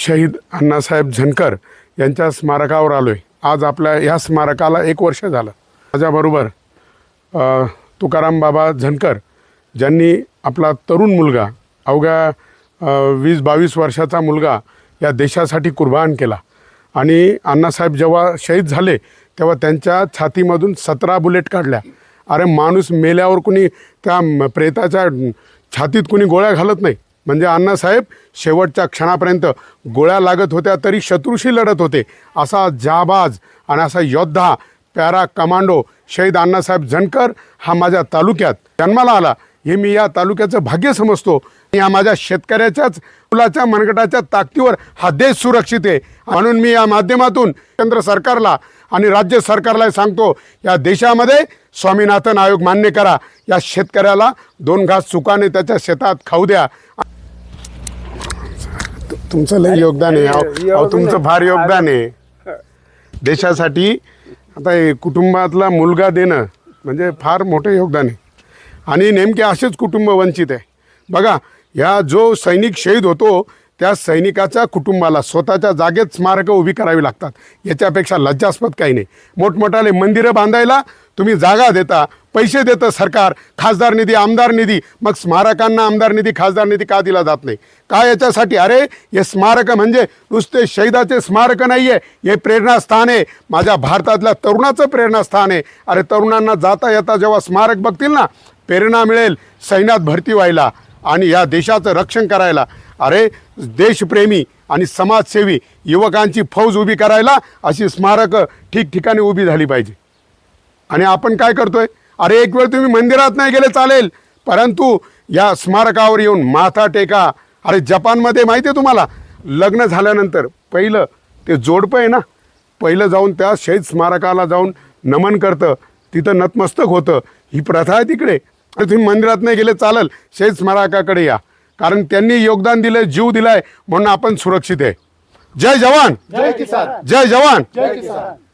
शहीद अण्णासाहेब झनकर यांच्या स्मारकावर आलो आहे आज आपल्या या स्मारकाला एक वर्ष झालं. माझ्याबरोबर तुकाराम बाबा झनकर ज्यांनी आपला तरुण मुलगा अवघ्या वीस बावीस वर्षाचा मुलगा या देशासाठी कुर्बान केला. आणि अण्णासाहेब जेव्हा शहीद झाले तेव्हा त्यांच्या छातीमधून सतरा बुलेट काढल्या. अरे माणूस मेल्यावर कुणी त्या प्रेताच्या छातीत कुणी गोळ्या घालत नाही. म्हणजे अण्णासाहेब शेवटच्या क्षणापर्यंत गोळ्या लागत होत्या तरी शत्रूशी लढत होते. असा जाबाज आणि असा योद्धा पॅरा कमांडो शहीद अण्णासाहेब झणकर हा माझ्या तालुक्यात जन्माला आला. हे मी या तालुक्याचं भाग्य समजतो. या माझ्या शेतकऱ्याच्याच मुलाच्या मनगटाच्या ताकदीवर हा देश सुरक्षित आहे. म्हणून मी या माध्यमातून केंद्र सरकारला आणि राज्य सरकारला सांगतो या देशामध्ये स्वामीनाथन आयोग मान्य करा. या शेतकऱ्याला दोन घास चुकाने त्याच्या शेतात खाऊ द्या. तुमचं लय योगदान आहे अहो- अहो, तुमचं फार योगदान आहे. देशासाठी आता हे कुटुंबातला मुलगा देणं म्हणजे फार मोठं योगदान आहे. आणि नेमके असेच कुटुंब वंचित आहे. बघा ह्या जो सैनिक शहीद होतो त्या सैनिकाच्या कुटुंबाला स्वतःच्या जागेत स्मारकं उभी करावी लागतात. याच्यापेक्षा लज्जास्पद काही नाही. मोठमोठाले मंदिरं बांधायला तुम्ही जागा देता पैसे देतं सरकार खासदार निधी आमदार निधी. मग स्मारकांना आमदार निधी खासदार निधी का दिला जात नाही? का याच्यासाठी? अरे हे स्मारक म्हणजे नुसते शहीदाचे स्मारक नाही आहे हे प्रेरणास्थान आहे. माझ्या भारतातल्या तरुणाचं प्रेरणास्थान आहे. अरे तरुणांना जाता येता जेव्हा स्मारक बघतील ना प्रेरणा मिळेल सैन्यात भरती व्हायला आणि या देशाचं रक्षण करायला. अरे देशप्रेमी आणि समाजसेवी युवकांची फौज उभी करायला अशी स्मारकं ठिकठिकाणी उभी झाली पाहिजे. आणि आपण काय करतोय? अरे एक वेळ तुम्ही मंदिरात नाही गेले चालेल. परंतु या स्मारकावर येऊन माथा टेका. अरे जपानमध्ये माहिती आहे तुम्हाला? लग्न झाल्यानंतर पहिलं ते जोडपं आहे ना पहिलं जाऊन त्या शहीद स्मारकाला जाऊन नमन करतं. तिथं नतमस्तक होतं. ही प्रथा आहे तिकडे. आणि तुम्ही मंदिरात नाही गेले चालेल. शहीद स्मारकाकडे या. कारण त्यांनी योगदान दिलं जीव दिलाय म्हणून आपण सुरक्षित आहे. जय जवान! जय किसान! जय जवान! जय किसान!